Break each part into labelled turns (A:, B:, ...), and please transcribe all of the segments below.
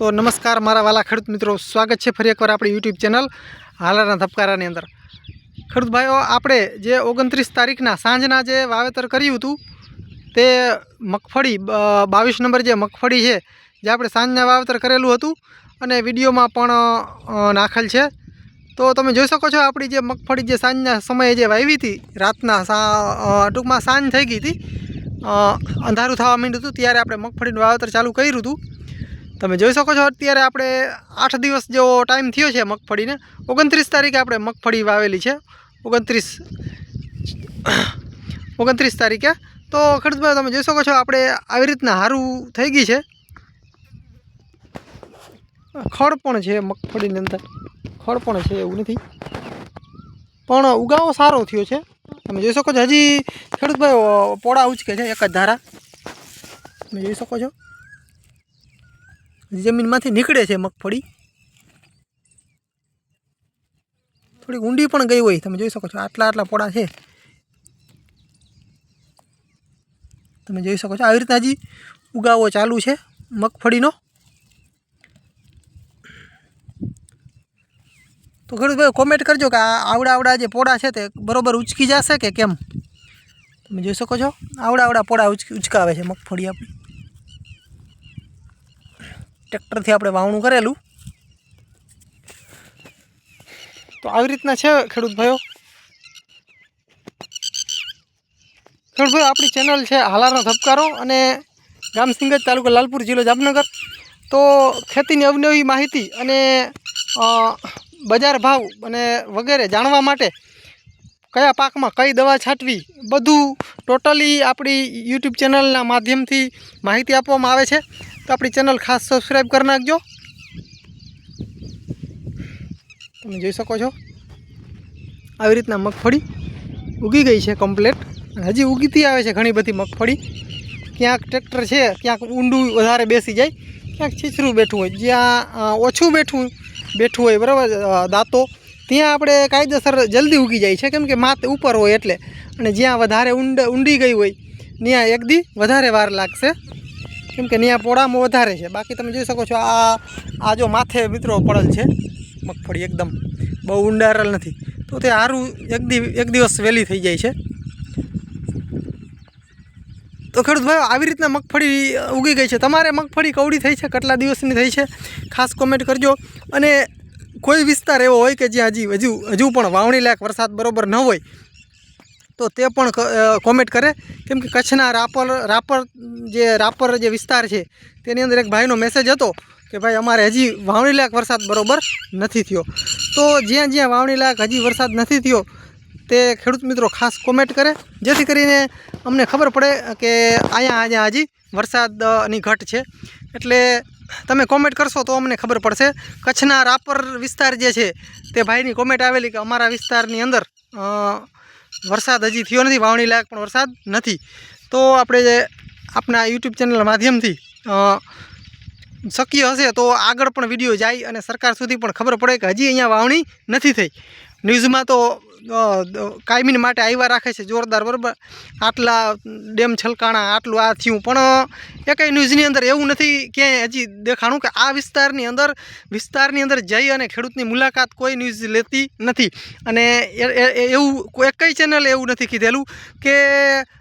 A: તો નમસ્કાર, મારા વાલા ખેડૂત મિત્રો. સ્વાગત છે ફરી એકવાર આપણી યુટ્યુબ ચેનલ હાલાના ધબકારાની અંદર. ખેડૂત ભાઈઓ, આપણે જે ઓગણત્રીસ તારીખના સાંજના જે વાવેતર કર્યું હતું, તે મગફળી બાવીસ નંબર જે મગફળી છે, જે આપણે સાંજના વાવેતર કરેલું હતું, અને વિડીયોમાં પણ નાખેલ છે. તો તમે જોઈ શકો છો, આપણી જે મગફળી જે સાંજના સમયે જે વાવી હતી, રાતના ટૂંકમાં સાંજ થઈ ગઈ હતી અંધારું થવા માંડ્યું હતું, ત્યારે આપણે મગફળીનું વાવેતર ચાલુ કર્યું હતું. તમે જોઈ શકો છો, અત્યારે આપણે આઠ દિવસ જેવો ટાઈમ થયો છે મગફળીને. ઓગણત્રીસ તારીખે આપણે મગફળી વાવેલી છે. ઓગણત્રીસ ઓગણત્રીસ તારીખે. તો ખેડૂતભાઈ, તમે જોઈ શકો છો, આપણે આવી રીતના સારું થઈ ગઈ છે. ખડ પણ છે મગફળીની અંદર. ખડ પણ છે એવું નથી. પણ ઉગાવો સારો થયો છે. તમે જોઈ શકો છો, હજી ખેડૂતભાઈ પોળા ઉચકે છે એક જ ધારા. તમે જોઈ શકો છો. જમીનમાંથી નીકળે છે મગફળી. થોડી ઊંડી પણ ગઈ હોય, તમે જોઈ શકો છો, આટલા આટલા પોળા છે. તમે જોઈ શકો છો, આવી રીતના હજી ઉગાવો ચાલુ છે મગફળીનો. તો ખેડૂતભાઈ કોમેન્ટ કરજો કે આ આવડા આવડા જે પોળા છે તે બરોબર ઉચકી જશે કે કેમ? તમે જોઈ શકો છો, આવડા આવડા પોળા ઉચકી ઉચકાવે છે મગફળી આપણી. ટ્રેક્ટરથી આપણે વાવણું કરેલું. તો આવી રીતના છે ખેડૂત ભાઈઓ. ખેડૂત ભાઈઓ, આપણી ચેનલ છે હાલારનો ધબકારો અને ગામ સિંગજ તાલુકા લાલપુર જિલ્લો જામનગર. તો ખેતીની અવનવી માહિતી અને બજાર ભાવ અને વગેરે જાણવા માટે કયા પાકમાં કઈ દવા છાંટવી, બધું ટોટલી આપણી યુટ્યુબ ચેનલના માધ્યમથી માહિતી આપવામાં આવે છે. તો આપણી ચેનલ ખાસ સબસ્ક્રાઈબ કરી નાખજો. તમે જોઈ શકો છો. આવી રીતના મગફળી ઉગી ગઈ છે કમ્પ્લેટ હજી ઉગીતી આવે છે ઘણી બધી મગફળી. ક્યાંક ટ્રેક્ટર છે, ક્યાંક ઊંડું વધારે બેસી જાય, ક્યાંક છીછરું બેઠું હોય. જ્યાં ઓછું બેઠું બેઠું હોય, બરાબર દાંતો, ત્યાં આપણે કાયદેસર જલ્દી ઉગી જાય છે. કેમ કે માત ઉપર હોય એટલે. અને જ્યાં વધારે ઊંડ, ઊંડી ગઈ હોય, ત્યાં એક દી વધારે વાર લાગશે. કેમ કે ત્યાં પોળામાં વધારે છે. બાકી તમે જોઈ શકો છો આ આ જો માથે મિત્રો પડેલ છે. મગફળી એકદમ બહુ ઊંડારેલ નથી. તો તે સારું એક દિવ એક દિવસ વહેલી થઈ જાય છે. તો ખેડૂત ભાઈ આવી રીતના મગફળી ઉગી ગઈ છે. તમારે મગફળી કવડી થઈ છે? કેટલા દિવસની થઈ છે? ખાસ કોમેન્ટ કરજો. અને કોઈ વિસ્તાર એવો હોય કે જ્યાં હજી, હજુ હજુ પણ વાવણી લાયક વરસાદ બરોબર ન હોય તો તે પણ કોમેન્ટ કરે. કેમ કે કચ્છના રાપર રાપર જે રાપર જે વિસ્તાર છે, તેની અંદર એક ભાઈનો મેસેજ હતો કે ભાઈ અમારે હજી વાવણી લાયક વરસાદ બરોબર નથી થયો. તો જ્યાં જ્યાં વાવણી લાયક હજી વરસાદ નથી થયો, તે ખેડૂત મિત્રો ખાસ કોમેન્ટ કરે. જેથી કરીને અમને ખબર પડે કે અહીંયા અહીંયા હજી વરસાદની ઘટ છે. એટલે તમે કોમેન્ટ કરશો તો અમને ખબર પડશે. કચ્છના રાપર વિસ્તાર જે છે, તે ભાઈની કોમેન્ટ આવેલી કે અમારા વિસ્તારની અંદર વરસાદ હજી થયો નથી, વાવણી લાયક પણ વરસાદ નથી. તો આપણે જે આપણા યુટ્યુબ ચેનલ માધ્યમથી શક્ય હશે તો આગળ પણ વીડિયો જાય અને સરકાર સુધી પણ ખબર પડે કે હજી અહીંયા વાવણી નથી થઈ. ન્યૂઝમાં તો કાયમીન માટે આવ્યા રાખે છે જોરદાર, બરાબર? આટલા ડેમ છલકાણા, આટલું આ થયું. પણ એ ન્યૂઝની અંદર એવું નથી ક્યાંય હજી દેખાણું કે આ વિસ્તારની અંદર વિસ્તારની અંદર જઈ અને ખેડૂતની મુલાકાત કોઈ ન્યૂઝ લેતી નથી. અને એવું એકય ચેનલ એવું નથી કીધેલું કે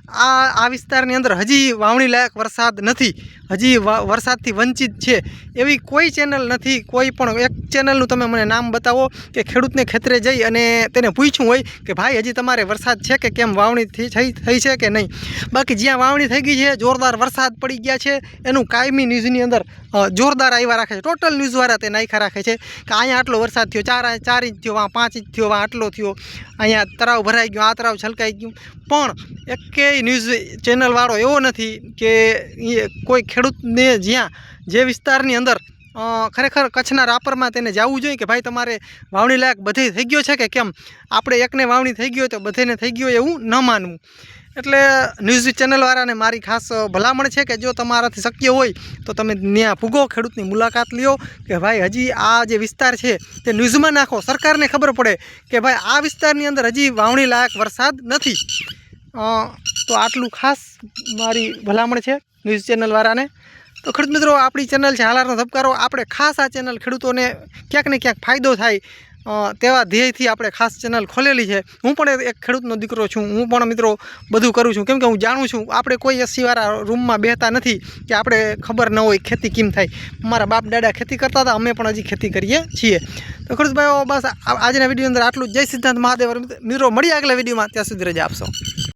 A: આ આ વિસ્તારની અંદર હજી વાવણી લાયક વરસાદ નથી. હજી વરસાદથી વંચિત છે. એવી કોઈ ચેનલ નથી. કોઈ પણ એક ચેનલનું તમે મને નામ બતાવો કે ખેડૂતને ખેતરે જઈ અને તેને પૂછ્યું હોય કે ભાઈ, હજી તમારે વરસાદ છે કે કેમ? વાવણી થઈ થઈ છે કે નહીં? બાકી જ્યાં વાવણી થઈ ગઈ છે, જોરદાર વરસાદ પડી ગયા છે. એનું કાયમી ન્યૂઝની અંદર જોરદાર આવ્યા રાખે છે. ટોટલ ન્યૂઝવાળા તે નાખ્યા રાખે છે કે અહીંયા આટલો વરસાદ થયો, ચાર ચાર ઇંચ થયો વાં પાંચ ઇંચ થયો વાં આટલો થયો. અહીંયા તરાવ ભરાઈ ગયો, આ તરાવ છલકાઈ ગયું. પણ એકેય ન્યૂઝ ચેનલવાળો એવો નથી કે કોઈ ખેડૂતને જ્યાં જે વિસ્તારની અંદર ખરેખર કચ્છના રાપરમાં તેને જવું જોઈએ કે ભાઈ તમારે વાવણી લાયક બધે થઈ ગયો છે કે કેમ? આપણે એકને વાવણી થઈ ગયો તો બધેને થઈ ગયો એવું ન માનવું. એટલે ન્યૂઝ ચેનલવાળાને મારી ખાસ ભલામણ છે કે જો તમારાથી શક્ય હોય તો તમે ત્યાં ભૂગો ખેડૂતની મુલાકાત લ્યો કે ભાઈ હજી આ જે વિસ્તાર છે તે ન્યૂઝમાં નાખો. સરકારને ખબર પડે કે ભાઈ આ વિસ્તારની અંદર હજી વાવણી લાયક વરસાદ નથી. તો આટલું ખાસ મારી ભલામણ છે ન્યૂઝ ચેનલવાળાને. તો ખેડૂત મિત્રો, આપણી ચેનલ છે હાલારનો ધબકારો. આપણે ખાસ આ ચેનલ ખેડૂતોને ક્યાંક ને ક્યાંક ફાયદો થાય તેવા ધ્યેયથી આપણે ખાસ ચેનલ ખોલેલી છે. હું પણ એક ખેડૂતનો દીકરો છું. હું પણ મિત્રો બધું કરું છું. કેમકે હું જાણું છું, આપણે કોઈ એસીવાળા રૂમમાં બેહતા નથી કે આપણે ખબર ન હોય ખેતી કેમ થાય. મારા બાપ દાદા ખેતી કરતા હતા, અમે પણ હજી ખેતી કરીએ છીએ. તો ખેડૂતભાઈઓ બસ આજના વીડિયો અંદર આટલું જય સિદ્ધાંત મહાદેવ. મિત્રો, મળીએ આગલા વિડીયોમાં. ત્યાં સુધી રજા આપશો.